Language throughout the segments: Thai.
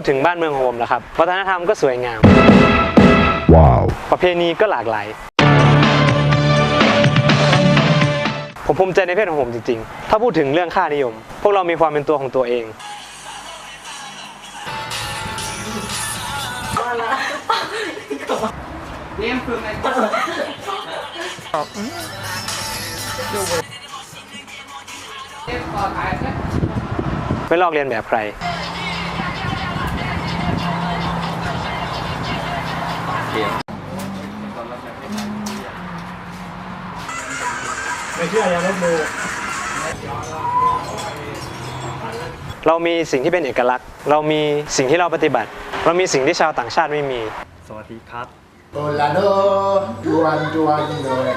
ดถึงบ้านเมืองของผมนะครับ วัฒนธรรมก็สวยงาม Wow. ประเพณีก็หลากหลาย ผมภูมิใจในเพศของผมจริงๆ ถ้าพูดถึงเรื่องค่านิยม พวกเรามีความเป็นตัวของตัวเอง ไม่ลอกเรียนแบบใคร ไม่เชื่ออย่าลบหลู่เรามีสิ่งที่เป็นเอกลักษณ์ เรามีสิ่งที่เราปฏิบัติ เรามีสิ่งที่ชาวต่างชาติไม่มี สวัสดีครับ โอลาโดจวนจวนเลย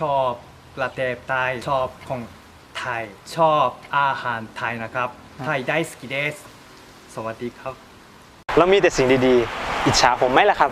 ชอบประเทศไทยชอบของไทย ชอบอาหารไทยนะครับ ไทยได้สกิเดส สวัสดีครับ เรามีแต่สิ่งดีๆ อิจฉาผมไหมล่ะครับ